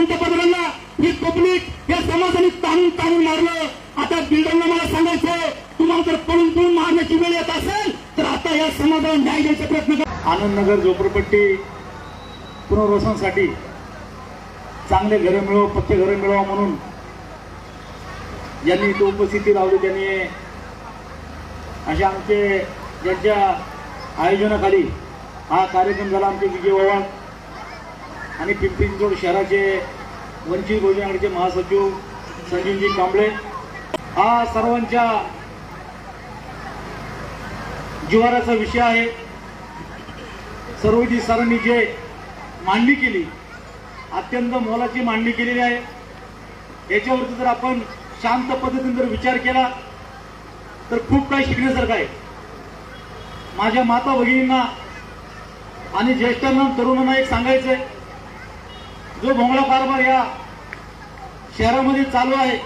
पंतप्रधानांना ही पब्लिक या समाजाने ताणून ताणून मारलं. आता बिल्डरला मला सांगायचं तुम्हाला जर पळून पळून मारण्याची वेळ येत असेल तर आता या समाजाला न्याय द्यायचा प्रयत्न करा. आनंदनगर झोपडपट्टी पुनर्वसनासाठी चांगले घरं मिळव पक्के घरं मिळवा म्हणून ज्यांनी इथं उपस्थिती लावली. त्यांनी असे आमचे ज्यांच्या आयोजनाखाली हा कार्यक्रम झाला आमचे विजय वळवण आणि पिंपरी चिंचवड शहराचे वंचित बहुजन आघाडीचे महासचिव संजीवजी कांबळे. हा सर्वांच्या जिवाराचा विषय आहे. सर्वजी सरांनी जे मांडणी केली अत्यंत मोलाची मांडणी केलेली आहे. याच्यावरती जर आपण शांत पद्धतीने जर विचार केला तर खूप काही शिकण्यासारखं आहे. माझ्या माता भगिनींना आणि ज्येष्ठांना तरुणांना एक सांगायचंय. जो भोंगळा कारभार या शहरामध्ये चालू आहे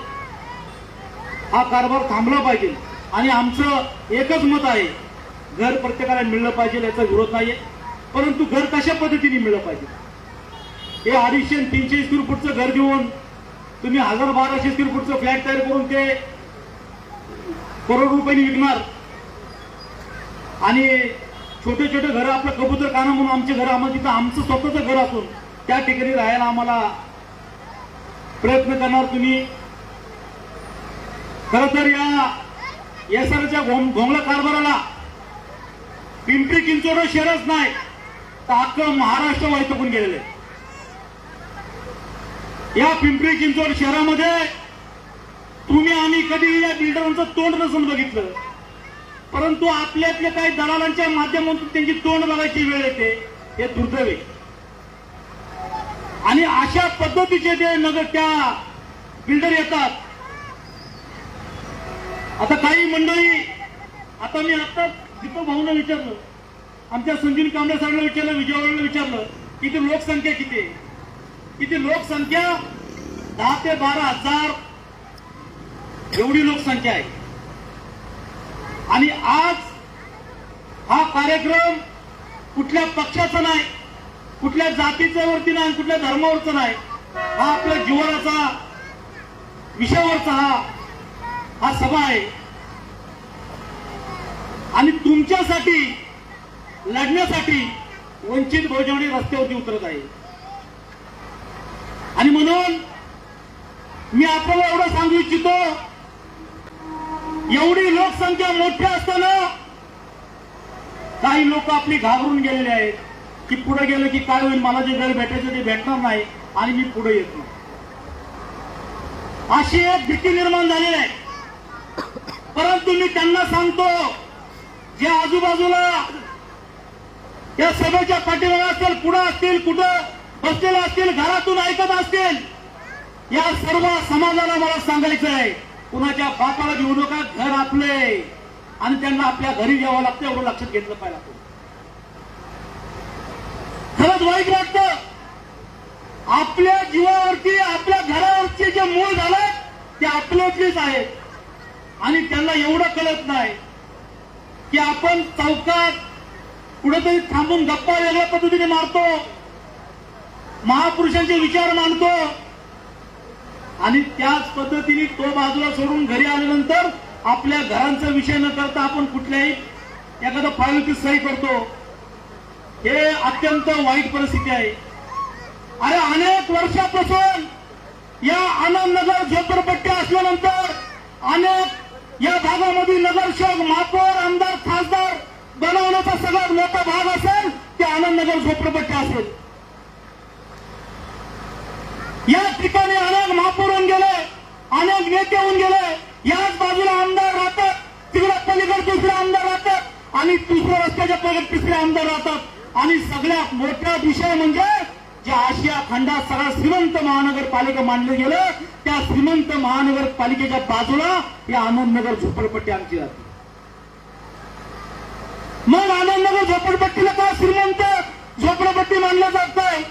हा कारभार थांबला पाहिजे. आणि आमचं एकच मत आहे घर प्रत्येकाला मिळलं पाहिजे याचा विरोध नाहीये. परंतु घर कशा पद्धतीने मिळलं पाहिजे? हे अडीचशे तीनशे स्क्वेअर फूटचं घर घेऊन तुम्ही हजार बाराशे स्क्वेअर फूटचं फ्लॅट तयार करून ते करोड रुपयांनी विकणार. आणि छोटे छोटे घर आपलं कबूतर काना म्हणून आमचे घर आम्हाला तिथं आमचं स्वतःचं घर असून त्या ठिकाणी राहायला आम्हाला प्रयत्न करणार तुम्ही. खर तर या एसआरच्या घोंगला कारभाराला पिंपरी चिंचवड शहरच नाही तर अख्खं महाराष्ट्र वैतकून गेलेलं आहे. या पिंपरी चिंचवड शहरामध्ये तुम्ही आम्ही कधी या बिल्डरांचं तोंड नसून बघितलं परंतु आपल्यातल्या काही दलालांच्या माध्यमातून त्यांची तोंड बघायची वेळ येते हे दुर्दैव आहे. आणि अशा पद्धतीचे जे नगर त्या बिल्डर येतात. आता काही मंडळी आता मी आता दीपक भाऊला विचारलं. आमच्या संजीव कांबळे साहेबला विचारलं विजयवाडीला विचारलं किती लोकसंख्या किती? आहे? किती लोकसंख्या? दहा ते बारा हजार एवढी लोकसंख्या आहे. आणि आज हा कार्यक्रम कुठल्या पक्षाचा नाही कुठल्या जातीच्या वरती नाही कुठल्या धर्मावरचा नाही. हा आपल्या जीवनाचा विषयावरचा हा हा सभा आहे. आणि तुमच्यासाठी लढण्यासाठी वंचित बहुजवणी रस्त्यावरती उतरत आहे. आणि म्हणून मी आपल्याला एवढं सांगू इच्छितो एवढी लोकसंख्या मोठी असताना काही लोक आपली घाबरून गेलेले आहेत. की पुढे गेलं की काय होईल? मला जे घर भेटायचं ते भेटणार नाही आणि मी पुढे येत. नाही अशी एक भीती निर्माण झालेली आहे. परंतु मी त्यांना सांगतो जे आजूबाजूला या सभेच्या पाठीमागे असतील पुढे असतील कुठं बसलेले असतील घरातून ऐकत असतील या सर्व समाजाला मला सांगायचं आहे कुणाच्या बापाला घेऊ नका घर आपले. आणि त्यांना आपल्या घरी घ्यावं लागतं एवढं लक्षात घेतलं पाहिजे. खरंच वाईट वाटतं. आपल्या जीवावरती आपल्या घरावरचे जे मूळ झालं ते आपल्यातलेच आहेत आणि त्यांना एवढं कळत नाही की आपण चौकात कुठेतरी थांबून गप्पा वेगळ्या पद्धतीने मारतो. महापुरुषांचे विचार मांडतो. आणि त्याच पद्धतीने तो बाजूला सोडून घरी आल्यानंतर आपल्या घरांचा विषय न करता आपण कुठल्याही एखादा फाईलची सही करतो. हे अत्यंत वाईट परिस्थिती आहे. अरे अनेक वर्षापासून या आनंदनगर झोपडपट्ट्या असल्यानंतर अनेक या भागामध्ये नगरसेवक महापौर आमदार खासदार बनवण्याचा सगळ्यात मोठा भाग असेल ते आनंदनगर झोपडपट्ट्या असेल. या ठिकाणी अनेक महापौर होऊन गेले अनेक नेते होऊन गेले. याच बाजूला आमदार राहतात तिकडे पलीकडे दुसरे आमदार राहतात आणि तिसऱ्या रस्त्याच्या पलीकडे तिसरे आमदार राहतात. आणि सगळ्यात मोठा विषय म्हणजे जे आशिया खंडात सगळा श्रीमंत महानगरपालिका मानलं गेलं त्या श्रीमंत महानगरपालिकेच्या बाजूला या आनंदनगर झोपडपट्टी आमची राहते मग आनंदनगर झोपडपट्टीला का श्रीमंत झोपडपट्टी मानलं जात आहे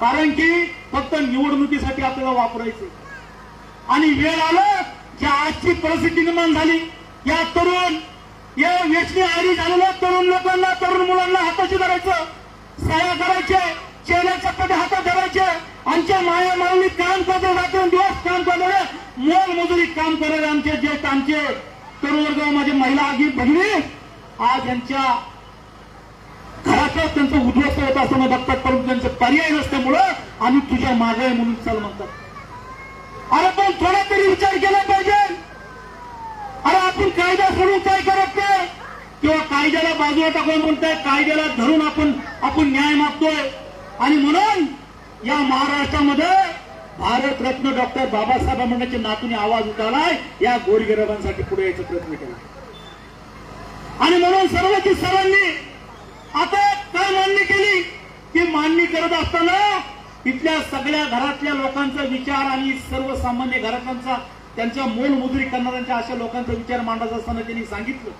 कारण की फक्त निवडणुकीसाठी आपल्याला वापरायचे. आणि वेळ आलं की आजची परिस्थिती निर्माण झाली या तरुण या व्यसनी आरी झालेल्या तरुण लोकांना तरुण मुलांना हाताशी धरायचं. साया करायचे चेहऱ्याच्या कडे हातात धरायचे. आमच्या माया माऊली काम करते रात्र दिवस काम करणारे मोल मजुरी काम करणारे आमचे जे आमचे तरुण वर्ग माझे महिला आगी बहिणी आज यांच्या घरातच त्यांचं उद्ध्वस्त होत असताना बघतात परंतु त्यांचं पर्याय नसल्यामुळं आम्ही तुझ्या मागे म्हणून चाल म्हणतात अरे पण थोडा तरी विचार केला पाहिजे. अरे आपण कायदा सोडून काय करत नाही? किंवा कायद्याला बाजूला टाकून म्हणताय कायद्याला धरून आपण आपण न्याय मागतोय. आणि म्हणून या महाराष्ट्रामध्ये भारतरत्न डॉक्टर बाबासाहेब आंबेडकरच्या नातूने आवाज उठालाय या गोरगरिबांसाठी पुढे यायचा प्रयत्न केला. आणि म्हणून सर्वची सर्वांनी आता काय मान्य केली? ती मान्य करत असताना इथल्या सगळ्या घरातल्या लोकांचा विचार आणि सर्वसामान्य घरातल्यांचा त्यांच्या मोलमजुरी करणाऱ्यांच्या अशा लोकांचा विचार मांडायचा असताना त्यांनी सांगितलं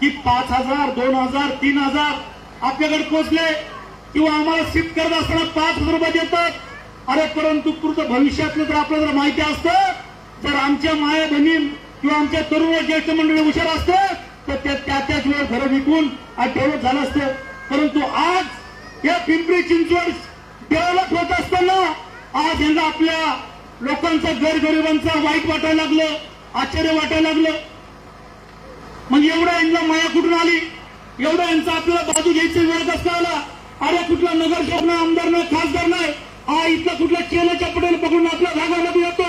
की पाच हजार दोन हजार तीन हजार आपल्याकडे पोहोचले किंवा आम्हाला शिफ्ट करत असताना पाच हजार रुपये देतात. अरे परंतु पुढचं भविष्यातलं जर आपल्याला जर माहिती असतं जर आमच्या माया बहिणी किंवा आमच्या तरुण ज्येष्ठ मंडळी हुशार असतं तर त्या त्या त्याच वेळ घरं विकून आज डेव्हलप झालं असतं. परंतु आज या पिंपरी चिंचवड डेव्हलप होत असताना आज यांना आपल्या लोकांचं गरगरिबांचा वाईट वाटायला लागलं आश्चर्य वाटायला लागलं. म्हणजे मग एवढा यांना माया कुठून आली? एवढा यांचा आपल्याला बाजू घ्यायची वेळ कसला आला अरे कुठला नगरसेवक नाही आमदार नाही खासदार नाही. हा इथला कुठला चेल्याच्या पटेल पकडून आपल्या भागामध्ये येतो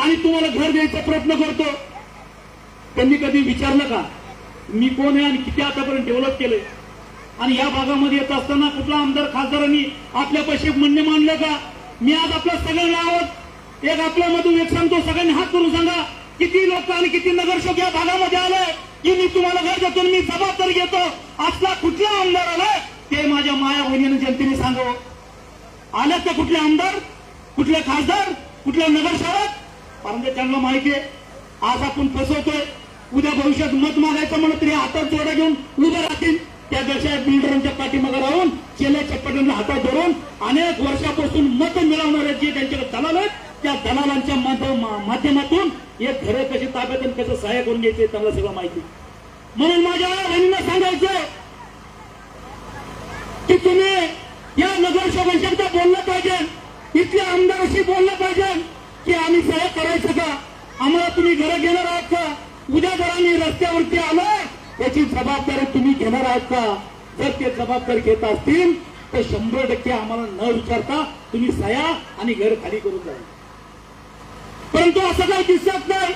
आणि तुम्हाला घर द्यायचा प्रयत्न करतो. त्यांनी कधी विचारलं का? मी कोण आहे आणि किती आतापर्यंत डेव्हलप केलंय? आणि या भागामध्ये येत असताना कुठला आमदार खासदारांनी आपल्या पैसे म्हणणे मानलं का? मी आज आपल्या सगळ्यांना आवड एक आपल्यामधून एक सांगतो सगळ्यांनी हात करून सांगा. किती लोक आणि किती नगरसेवक या भागामध्ये आले? की मी तुम्हाला घर देतो आणि मी जबाबदारी घेतो. असला कुठला आमदार आलाय? ते माझ्या माया बहिणीने जनतेने सांगावं. आल्यात ते कुठले आमदार? कुठले खासदार? कुठले नगरसेवक? कारण त्यांना माहिती आहे. आज आपण फसवतोय. उद्या भविष्यात मत मागायचं म्हणत तरी हातात जोडा घेऊन उभे राहतील. त्यापेक्षा बिल्डरांच्या पाठीमागे राहून केल्या चप्पटांना हातात धरून अनेक वर्षापासून मत मिळवणारे जे त्यांच्याकडे चालवलं त्या दलालांच्या माध्यमातून हे घर कशी ताब्यात आणि कसं सहाय्य करून घ्यायचे त्यांना सगळं माहिती. म्हणून माझ्या बहिणींना सांगायचं की तुम्ही या नगरसेवकांच्या बोललं पाहिजे इथल्या आमदाराशी बोललं पाहिजे की आम्ही सहाय्य करायचं का? आम्हाला तुम्ही घरं घेणार आहात का? उद्या जर आम्ही रस्त्यावरती आलो याची जबाबदारी तुम्ही घेणार आहात का? जर ते जबाबदारी घेत असतील तर शंभर टक्के आम्हाला न विचारता तुम्ही सह्या आणि घर खाली करून जाईल परंतु असं काही दिसत नाही.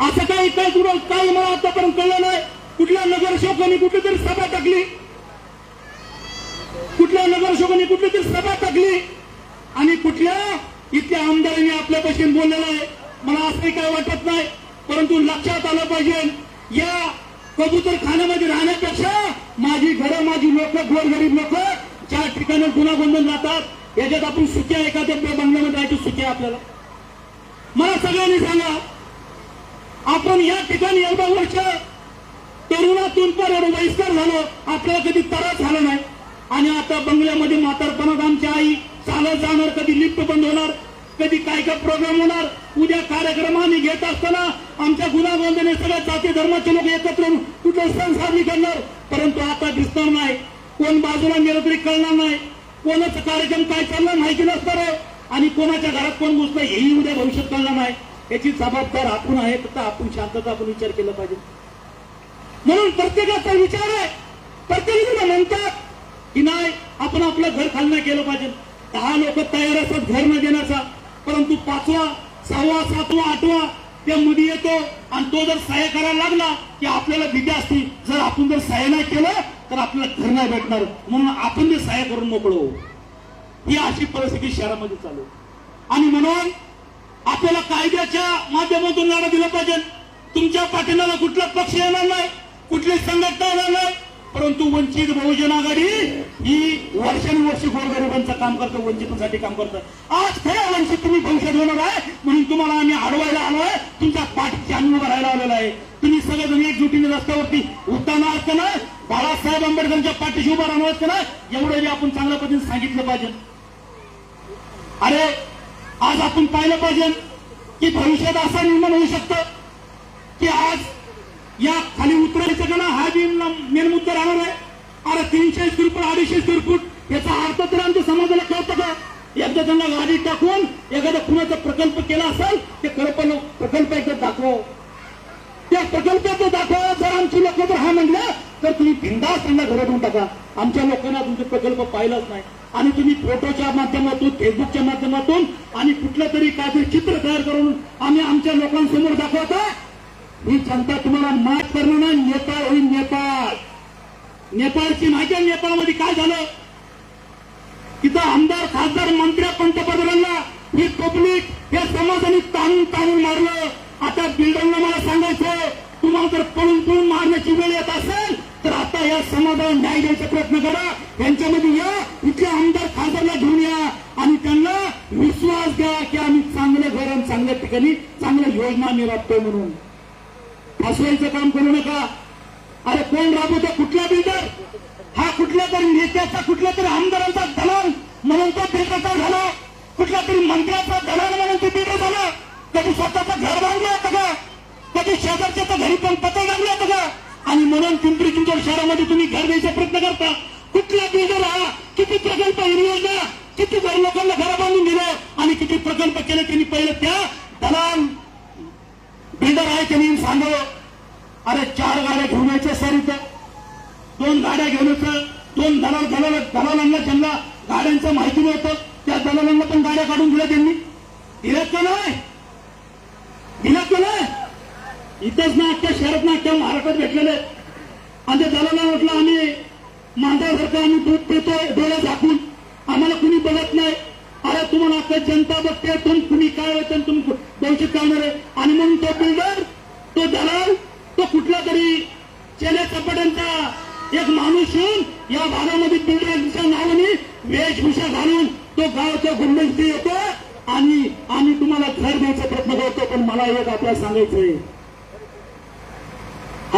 असं काही काही कुठं काही मला आतापर्यंत कळलं नाही. कुठल्या नगरसेवकांनी कुठली तरी सभा टाकली. कुठल्या नगरसेवकांनी कुठली तरी सभा टाकली. आणि कुठल्या इथल्या आमदारांनी आपल्या पैसे बोललेलं आहे. मला असंही काय वाटत नाही. परंतु लक्षात आलं पाहिजे या कबूतर खाण्यामध्ये राहण्यापेक्षा माझी घरं माझी लोक गोरगरीब लोक ज्या ठिकाणी गुन्हा राहतात याच्यात आपण सुख्या एखाद्या बंगल्यामध्ये राहायची सुख्या आपल्याला. मला सगळ्यांनी सांगा आपण या ठिकाणी एवढं वर्ष तरुणातून पण एवढं वयस्कर झालो आपल्याला कधी त्रास झाला नाही. आणि आता बंगल्यामध्ये म्हातारपणात आमची आई चालत जाणार कधी लिफ्ट बंद होणार कधी काय काय प्रोग्राम होणार उद्या कार्यक्रम आम्ही घेत असताना आमच्या गुन्हागोंदने सगळ्या जाती धर्माचे लोक एकत्र येऊन कुठं सण साजरी करणार? परंतु आता दिसणार नाही. कोण बाजूला गेलं तरी कळणार नाही. कोणाचा कार्यक्रम काय चालला माहिती नसणार आहे. आणि कोणाच्या घरात कोण घुसलं हेही उद्या भविष्यात कळलं नाही. याची जबाबदार आपण आहे तर आपण शांतता आपण विचार केला पाहिजे. म्हणून प्रत्येकाचा विचार आहे. प्रत्येक म्हणतात की नाही आपण आपलं घर खाली केलं पाहिजे. दहा लोक तयार असतात घर न देण्याचा परंतु पाचवा सहावा सातवा आठवा त्या मध्ये येतो आणि तो जर सहाय्य करायला लागला की आपल्याला भीती असते. जर आपण जर सहाय्य नाही केलं तर आपल्याला घर नाही भेटणार. म्हणून आपण ते सहाय्य करून मोकळं होऊ. ही अशी परिस्थिती शहरामध्ये चालू आणि म्हणून आपल्याला कायद्याच्या माध्यमातून लढा दिला पाहिजे. तुमच्या पाठिंब्याला कुठला पक्ष येणार नाही कुठली संघटना येणार नाही परंतु वंचित बहुजन आघाडी ही वर्षानुवर्ष गोरगरिबांचं काम करतं वंचितांसाठी काम करतं. आज खऱ्या वंचित तुम्ही भविष्यात होणार आहे म्हणून तुम्हाला आम्ही अडवायला आलो आहे तुमच्या पाठीची आम्ही उभं राहायला आलेला आहे. तुम्ही सगळेजण एकजुटीने रस्त्यावरती उठताना असताना बाळासाहेब आंबेडकरांच्या पाठीशी उभा राहणार का नाही एवढं आपण चांगल्या पद्धतीने सांगितलं पाहिजे. अरे आज आपण पाहिलं पाहिजे की भविष्यात असा निर्माण होऊ शकतं की आज या खाली उतरायचं का ना हा बी मेन मुद्दा राहणार आहे. अरे तीनशे स्क्वेअर फूट अडीचशे स्क्वेअर फूट याचा अर्थ तर आमच्या समाजाला कळतं का? एकदा त्यांना गाडी टाकून एखादा कुणाचा प्रकल्प केला असेल ते प्रकल्प प्रकल्प एकदा दाखवा. त्या प्रकल्पाचं दाखवा जर आमची लोक जर हा म्हणलं तर तुम्ही बिंदास त्यांना घरात टाका. आमच्या लोकांना तुमचे प्रकल्प पाहिलाच नाही. आणि तुम्ही फोटोच्या माध्यमातून फेसबुकच्या माध्यमातून आणि कुठलं तरी काहीतरी चित्र तयार करून आम्ही आमच्या लोकांसमोर दाखवता. ही जनता तुम्हाला माफ करणार नाही. नेपाळ होईल नेपाळ. नेपाळची माहिती आहे नेपाळमध्ये काय झालं? तिथं आमदार खासदार मंत्र्या पंतप्रधानांना ही पब्लिक या समाजाने ताणून ताणून मारलं. आता बिल्डरला मला सांगायचं तुम्हाला जर पळून पळून मारण्याची वेळ येत असेल समाजाला न्याय द्यायचा प्रयत्न करा. त्यांच्यामध्ये या. इथल्या आमदार खासदारला घेऊन या. आणि त्यांना विश्वास द्या की आम्ही चांगलं घर आणि चांगल्या ठिकाणी चांगल्या योजना आम्ही राबतोय म्हणून. फसवायचं काम करू नका. अरे कोण राबवतो? कुठला बिल्डर? हा कुठल्या तरी नेत्याचा कुठल्या तरी आमदारांचा दलाल म्हणून तो बिल्डरचा झाला. कुठल्या तरी मंत्र्याचा दलाल म्हणून तो बिल्डर झाला. कधी स्वतःचं घर बांधलं होतं का? कधी शेजारच्या घरी पण पत्र लागलं होतं का? आणि म्हणून पिंपरी चिंचवड शहरामध्ये तुम्ही घर द्यायचा प्रयत्न करता. कुठला बिल्डर हा? किती प्रकल्प ही योजना किती घर लोकांना घर बांधून दिलं? आणि किती प्रकल्प केले त्यांनी पहिले त्या दलाल बिल्डर आहे त्यांनी सांगावं. अरे चार गाड्या घेऊन यायच्या सर इथं. दोन गाड्या घेऊन येतं दोन दलाल दलाल दलालांना ज्यांना गाड्यांचं माहिती नव्हतं. त्या दलालांना पण गाड्या काढून दिल्या त्यांनी. दिल्यात का नाही? इथंच ना अख्ख्या शहरात ना अख्ख्या महाराष्ट्रात भेटलेले आणि त्या दलाला म्हटलं आम्ही मांजरासारखं आम्ही दूध पितो डोळे झाकून. आम्हाला कुणी बघत नाही. अरे तुम्हाला आता जनता बघते तुम कुणी काय होतं आणि तुम्ही भविष्यात काय होणार आहे आणि म्हणून तो बिल्डर तो दलाल तो कुठला तरी चेले चपट्यांचा एक माणूस येऊन या भागामध्ये बिल्डरांच्या नावाने वेशभूषा घालून तो गावच्या गुंडस्ती येतो. आणि आम्ही तुम्हाला घर द्यायचा प्रयत्न करतो पण मला एक आपल्याला सांगायचंय.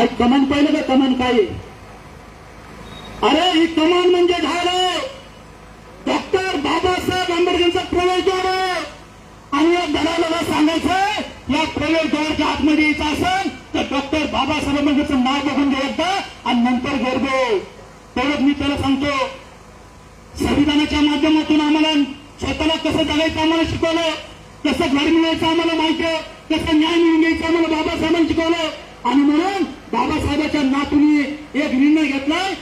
आज कमान पाहिलं का कमान काय अरे ही कमान म्हणजे झालं डॉक्टर बाबासाहेब आंबेडकरचा प्रवेशद्वार आहे. आणि या दलालाला सांगायचं या प्रवेशद्वारच्या आतमध्ये यायचं असेल तर डॉक्टर बाबासाहेब आंबेडकरचं नाव बघून घ्यायचं आणि नंतर गर्दे तेवढंच मी त्याला सांगतो. संविधानाच्या माध्यमातून आम्हाला स्वतःला कसं जगायचं आम्हाला शिकवलं? कसं घर मिळायचं आम्हाला माहिती कसं न्याय मिळून घ्यायचं आम्हाला बाबासाहेबांनी शिकवलं? आणि म्हणून बाबासाहेबाच्या नातूनी एक निर्णय घेतलाय.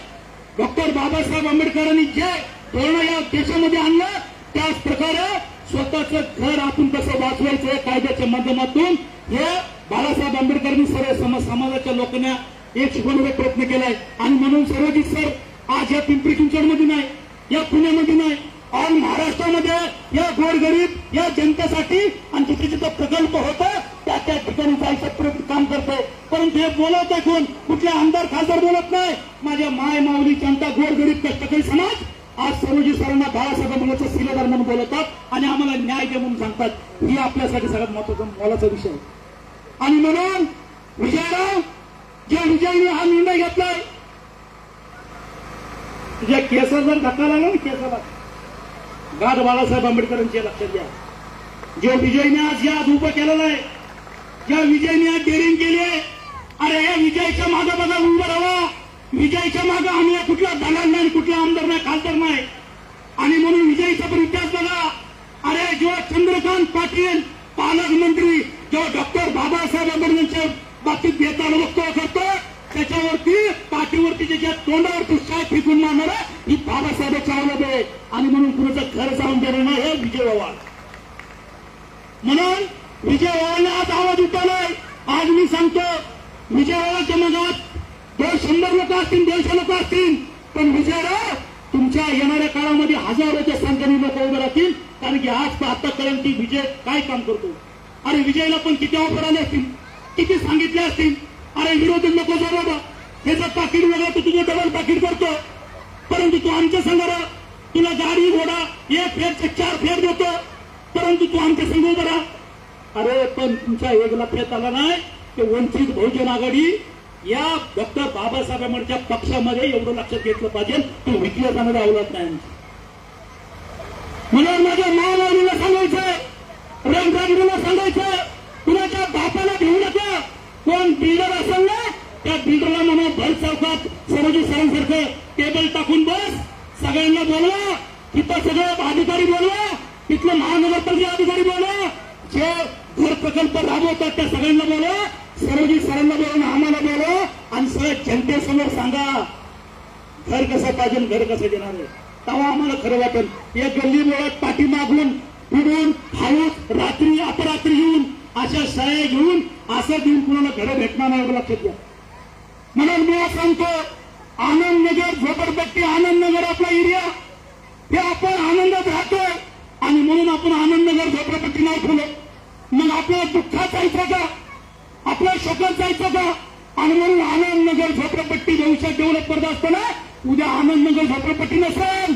डॉक्टर बाबासाहेब आंबेडकरांनी जे धोरण या देशामध्ये आणलं त्याच प्रकारे स्वतःचं घर आपण कसं वाचवायचं कायद्याच्या माध्यमातून हे बाळासाहेब आंबेडकरांनी सर्व समाज समाजाच्या लोकांना एक शिकवण्याचा प्रयत्न केलाय. आणि म्हणून सर्वजित सर आज या पिंपरी चिंचवडमध्ये नाही या पुण्यामध्ये नाही आज महाराष्ट्रामध्ये या गोरगरीब या जनतेसाठी आणि तिथे जिथं प्रकल्प होतं त्या त्या ठिकाणी जायचं प्रयत्न काम करतोय. परंतु हे बोलत आहे कोण? कुठले आमदार खासदार बोलत नाही. माझ्या माय माऊली जनता गोरगरीब कष्टकरी समाज आज सर्वजी सरांना बाळासाहेब मुलाचं सिलेदार म्हणून बोलवतात आणि आम्हाला न्याय दे म्हणून सांगतात. ही आपल्यासाठी सगळ्यात महत्त्वाचा मोलाचा विषय. आणि म्हणून विजयराव जे विजयने हा निर्णय घेतलाय. तुझ्या केसर जर धक्का लागला ना केसाला गाठ बाळासाहेब आंबेडकरांचे लक्षात घ्या. जो विजयने आज या आज उभं केलेलं आहे ज्या विजयने आज डेअरिंग केली आहे अरे या विजयच्या मागे बघा उभं राहा. विजयच्या मागे आम्ही कुठला दलाल नाही कुठला आमदार नाही खासदार नाही. आणि म्हणून विजयचा पण इतिहास बघा. अरे जेव्हा चंद्रकांत पाटील पालकमंत्री जेव्हा डॉक्टर बाबासाहेब आंबेडकरांच्या बाबतीत बेताल वक्तव्य करतो त्याच्यावरती पाठीवरती त्याच्या तोंडावरती शाय फेकून मारणार ही बाबासाहेबाच्या आवडत आहे आणि म्हणून कुणाचं घर जाऊन देणार नाही हे विजय वावाळ म्हणून विजय वावाळने आज आवाज उठवलाय आज मी सांगतो विजय वावाळच्या मनात दोन शंभर लोक असतील दोनशे लोक असतील पण विजयराव तुमच्या येणाऱ्या काळामध्ये हजारोच्या संख्येने लोक उभे राहतील कारण की आज आतापर्यंत विजय काय काम करतो? अरे विजयला पण किती ऑफर आले असतील? किती सांगितले असतील? अरे विरोधी नको जा बाबा. त्याचं पाकिट वेगळं तू तुझं डबल पाकिट करतो. परंतु तू आमच्या संघाला तुला गाडी घोडा एक फेरचे चार फेर देतो. परंतु तू आमच्या संघ उभा राहा. अरे पण तुमच्या एकला फेत आला नाही. ते वंचित बहुजन आघाडी या डॉक्टर बाबासाहेब आंबेडकरच्या पक्षामध्ये एवढं लक्षात घेतलं पाहिजे. तू विकल्या आवडत नाही म्हणून माझ्या महामाऊलीला सांगायचं रणरागिरीला सांगायचं कुणाच्या कोण बिल्डर असेल ना त्या बिल्डरला म्हणा भर चौकात सरोजी सरांसारखं टेबल टाकून बस. सगळ्यांना बोलवा. तिथं सगळं अधिकारी बोलवा. तिथले महानगरपालिका अधिकारी बोलवा. जे घर प्रकल्प राबवतात त्या सगळ्यांना बोला सरोजी सरांना बोलून आम्हाला बोलवा. आणि सगळ्या जनतेसमोर सांगा घर कसं पाहिजे घर कसं देणार आहे? तेव्हा आम्हाला खरं वाटेल. एक गल्ली बोळात पाठी मागून फिरून खाऊन रात्री अपरात्री येऊन अशा शाळा घेऊन असं देऊन कुणाला घरं भेटणार नाही लक्षात घ्या. म्हणून मी सांगतो आनंद नगर झोपडपट्टी आनंद नगर आपला एरिया हे आपण आनंदात राहतोय आणि म्हणून आपण आनंद नगर झोपडपट्टी नाव ठेवलं मग आपल्याला दुःखात जायचं का आपल्या शोकात जायचं का आणि म्हणून आनंद नगर झोपडपट्टी भविष्यात डेव्हलप करत असताना उद्या आनंद नगर झोपडपट्टी नसेल.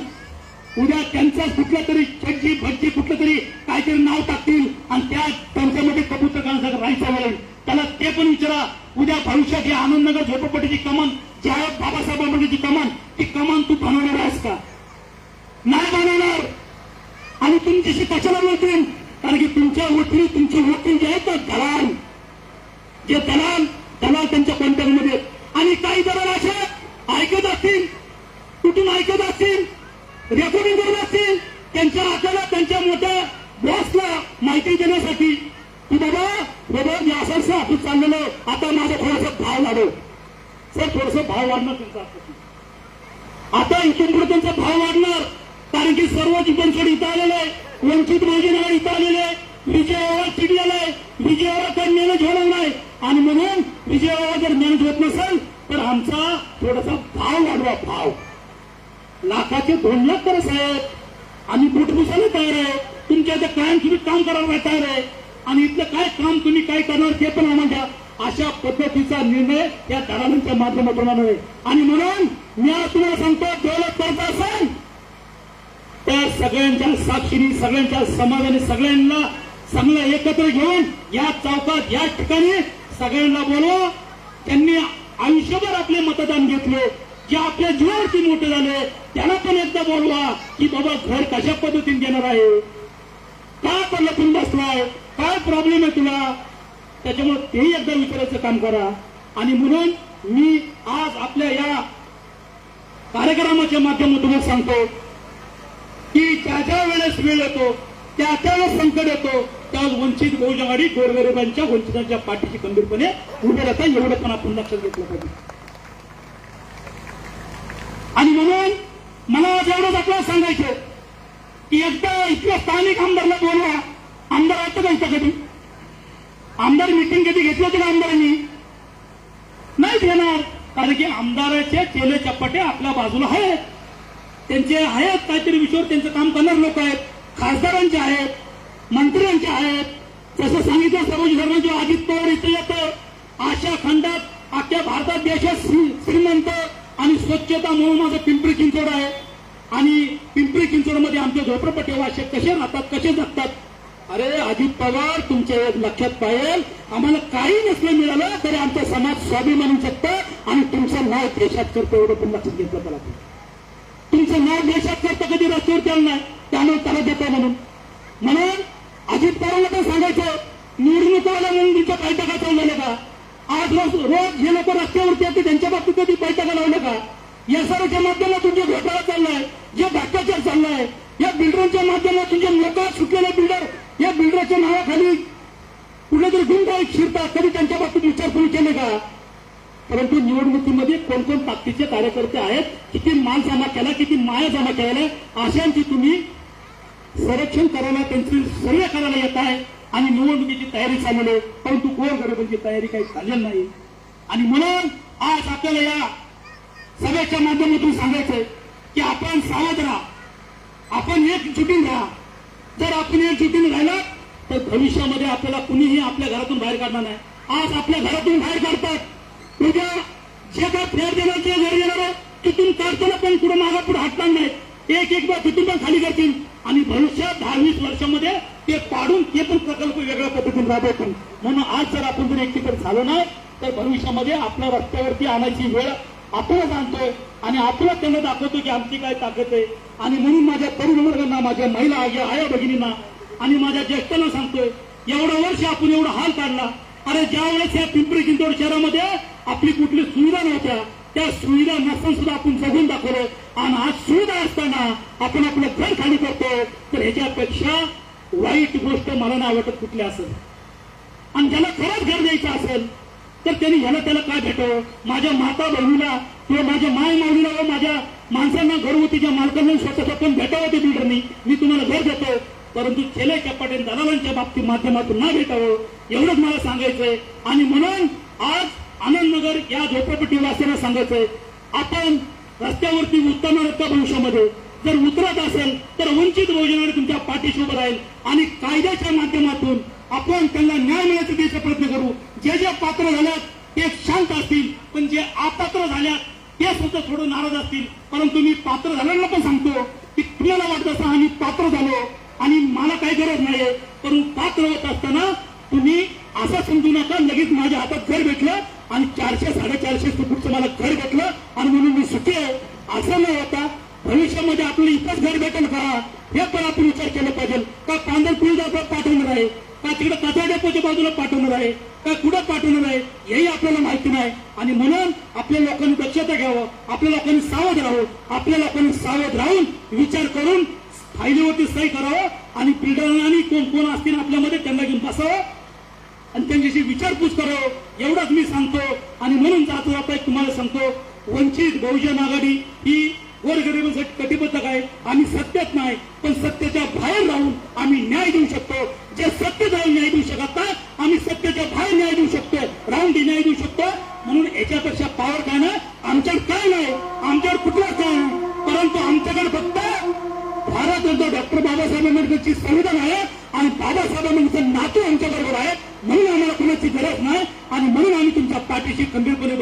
उद्या त्यांचा कुठलं तरी छज्जी भज्जी कुठलं तरी काहीतरी नाव टाकतील आणि त्या त्यांच्यामध्ये कबूतर करण्यासाठी राहायचं वळेल त्याला ते पण विचारा. उद्या भविष्यात ही आनंदनगर झोपडपट्टीची कमान ज्या बाबासाहेब आंबेडकरची कमान ती कमान तू बनवणार आहेस का? नाही बनवणार. आणि तुमच्याशी कशाला बोलतील? कारण की तुमच्या वकील तुमचे वकील जे आहेत ना दलाल. जे दलाल दलाल त्यांच्या कोणत्या आहेत. आणि काही दलाल असे ऐकत असतील कुठून ऐकत असतील रेकॉर्डिंग करत असतील त्यांच्या हाताला त्यांच्या मोठ्या बॉसला माहिती देण्यासाठी की बाबा बाबा मी असं असं आपण चाललेलो आता माझा थोडासा भाव वाढव सर थोडस भाव वाढणार तुमचा आता इथून पुढे त्यांचा भाव वाढणार कारण की सर्व जीवनसोड इथं आलेले वंचित बहुजन आघाडी इथं आलेले विजयावर चिडलेला आहे विजयावर काही मॅनेज होणार नाही. आणि म्हणून विजयावर जर मॅनेज होत नसेल तर आमचा थोडासा भाव वाढवा भाव. लाखाचे दोन लाख तर साहेब. आम्ही बुटबुसायला तयार आहे. तुमच्या इथं कायम तुम्ही काम करायला तयार आहे. आणि इथलं काय काम तुम्ही काय करणार ते पण आम्हाला द्या. अशा पद्धतीचा निर्णय या दलालांच्या माध्यमातून होणार आहे आणि म्हणून मी आज तुम्हाला सांगतो डेव्हलप करत असेल त्या सगळ्यांच्या साक्षीने सगळ्यांच्या समाजाने सगळ्यांना चांगलं एकत्र घेऊन या चौकात या ठिकाणी सगळ्यांना बोलवा. त्यांनी आयुष्यभर आपले मतदान घेतले. जे आपल्या जीवावरती मोठे झाले त्याला पण एकदा बोलवा की बाबा घर कशा पद्धतीने देणार आहे? काय लपून बसलाय? काय प्रॉब्लेम आहे तुला? त्याच्यामुळे तेही एकदा विचारायचं काम करा. आणि म्हणून मी आज आपल्या या कार्यक्रमाच्या माध्यमातून सांगतो की ज्या ज्या वेळेस वेळ येतो त्या त्यावेळेस संकट येतो त्यावेळेस वंचित बहुजन आणि गोरगरिबांच्या वंचितांच्या पाठीशी गंभीरपणे उभे राहता एवढं पण आपण लक्षात घेतलं पाहिजे. आणि म्हणून मला आज एवढंच आपल्याला सांगायचं की एकदा इथल्या स्थानिक आमदारला बोलवा आमदार वाटतं का कधी आमदार मिटिंग कधी घेतली होती का आमदारांनी? नाही घेणार. कारण की आमदाराचे चेले चपाटे आपल्या बाजूला आहेत. त्यांचे आहेत काहीतरी विषयावर त्यांचं काम करणारे लोक आहेत. खासदारांचे आहेत. मंत्र्यांचे आहेत. जसं सांगितलं सरोज धर्माचे अजित पवार इथे येतं. आशा खंडात अख्ख्या भारतात देशात श्री- श्रीमंत आणि स्वच्छता म्हणून माझं पिंपरी चिंचवड आहे. आणि पिंपरी चिंचवडमध्ये आमचे झोपडपट्टे वाशे कसे राहतात कसे जगतात अरे अजित पवार तुमच्या एक लक्षात पाहिजे आम्हाला काही नसलं मिळालं तरी आमचा समाज स्वाभिमानी शकतं आणि तुमचं नाव देशात करतो एवढं पण लक्षात घेतलं त्याला तुमचं नाव देशात करतं कधी रस्त्यावर त्याला नाही त्यामुळे त्याला देतो म्हणून. म्हणून अजित पवारला तर सांगायचं निवडणूक म्हणून तुमच्या बैठका चाललेल्या का? आज रोज रोज जे लोक रस्त्यावरती येते त्यांच्या बाबतीत कधी बैठका लावल्या का? या सर्वच्या माध्यमातून जे घोटाळा चाललाय जे भ्रष्टाचार चाललाय या बिल्डरच्या माध्यमातून जे लोक सुटलेले बिल्डर या बिल्डरच्या नावाखाली कुठले तरी गुंड शिरतात कधी त्यांच्या बाबतीत विचारपूस केले का? परंतु निवडणुकीमध्ये कोण कोण ताकदीचे कार्यकर्ते आहेत किती माल जमा केला किती माया जमा केल्या अशांची तुम्ही संरक्षण करायला त्यांची सर्व करायला येत आहे. आणि निवडणुकीची तयारी चाललेली आहे. परंतु गोरगरिबांची तयारी काही झालेली नाही. आणि म्हणून आज आपल्याला या सभेच्या माध्यमातून सांगायचंय की आपण सावध राहा. आपण एक जुटीन राहा. जर आपण एक जिद्दीने राहिला तर भविष्यामध्ये आपल्याला कुणीही आपल्या घरातून बाहेर काढणार नाही. आज आपल्या घरातून बाहेर काढतात. उद्या जे काय फेर देणार ते घर येणार तिथून काढताना पण पुढे मागा पुढे हटणार नाही. एक एक बार तिथून पण खाली करतील. आणि भविष्यात दहा वीस वर्षामध्ये ते पाडून ते पण प्रकल्प वेगळ्या पद्धतीने राबवतील. म्हणून आज जर आपण जर एकीकडे झालो नाही तर भविष्यामध्ये आपल्या रस्त्यावरती आणायची वेळ आपणच आणतोय. आणि आपणच त्यांना दाखवतो की आमची काय ताकद आहे. आणि म्हणून माझ्या तरुण वर्गांना माझ्या महिला आया आया भगिनींना आणि माझ्या ज्येष्ठांना सांगतोय एवढं वर्ष आपण एवढा हाल काढला. अरे ज्या वेळेस या पिंपरी चिंचवड शहरामध्ये आपली कुठली सुविधा नव्हत्या त्या सुविधा नसून सुद्धा आपण जगून दाखवलं. आणि आज सुविधा असताना आपण आपलं घर खाली करतो. तर ह्याच्यापेक्षा वाईट गोष्ट मला नाही वाटत कुठली असेल. आणि ज्याला खरंच घर द्यायचं असेल तर त्यांनी ह्याला त्याला काय भेटव माझ्या माता बहिणीला किंवा माझ्या माय मागणीला माझ्या माणसांना घरगुतीच्या मालकांना स्वतःचा पण भेटावं ते बिल्डरनी. मी तुम्हाला घर देतो. परंतु खेले कपाटे दलालांच्या बाबतीत माध्यमातून ना भेटावं एवढंच मला सांगायचंय. आणि म्हणून आज आनंदनगर या झोपडपट्टी वासियांना सांगायचंय आपण रस्त्यावरती उतरणार का भविष्यामध्ये जर उतरत असेल तर वंचित बहुजनाने तुमच्या पाठीशी उभं राहील. आणि कायद्याच्या माध्यमातून आपण त्यांना न्याय मिळायचा द्यायचा प्रयत्न करू. जे जे पात्र झाल्यात ते शांत असतील. पण जे अपात्र झाल्यात ते सुद्धा थोडं नाराज असतील. परंतु मी पात्र झालेला पण सांगतो की तुम्हाला वाटत असं आम्ही पात्र झालो आणि मला काही गरज नाही परंतु पात्र होत असताना तुम्ही असं समजू नका लगेच माझ्या हातात घर भेटलं आणि चारशे साडेचारशे फुटचं मला घर भेटलं आणि म्हणून मी सुखी आहे. असं न होता भविष्यामध्ये आपलं इथंच घर भेटेल का हे पण आपण विचार केला पाहिजे. का पांढरपुरी पाठवणार आहे? का तिकडे कथा डेपोच्या बाजूला पाठवणार आहे? का कुठं पाठवणार आहे? हेही आपल्याला माहिती नाही. आणि म्हणून आपल्या लोकांनी दक्षता घ्यावं. आपल्या लोकांनी सावध राहावं. आपल्या लोकांनी सावध राहून विचार करून फायदेवरती सही करावं आणि बिल्डरांनी कोण कोण असतील आपल्यामध्ये त्यांना घेऊन बसावं आणि त्यांच्याशी विचारपूस करावं. एवढंच मी सांगतो. आणि म्हणून जातो आपण तुम्हाला सांगतो. वंचित बहुजन आघाडी ही गोरगरिबांसाठी कटिबद्ध आहे आम्ही सत्यात नाही पण सत्याच्या बाहेर राहून आम्ही न्याय देऊ शकतो. जे सत्य जाऊन न्याय देऊ शकत नाही आम्ही सत्याच्या बाहेर न्याय देऊ शकतो. राहून न्याय देऊ शकतो. म्हणून याच्यापेक्षा पावर काय ना आमच्याकडे काय नाही आमच्यावर कुठलाच काय नाही. परंतु आमच्याकडे फक्त भारत यांचा डॉक्टर बाबासाहेब आंबेडकरची संविधान आहे आणि बाबासाहेब आंबेडकर नातू आमच्या बरोबर आहे. म्हणून आम्हाला कुणाची गरज नाही आणि म्हणून आम्ही तुमच्या पाठीशी खंबीरपणे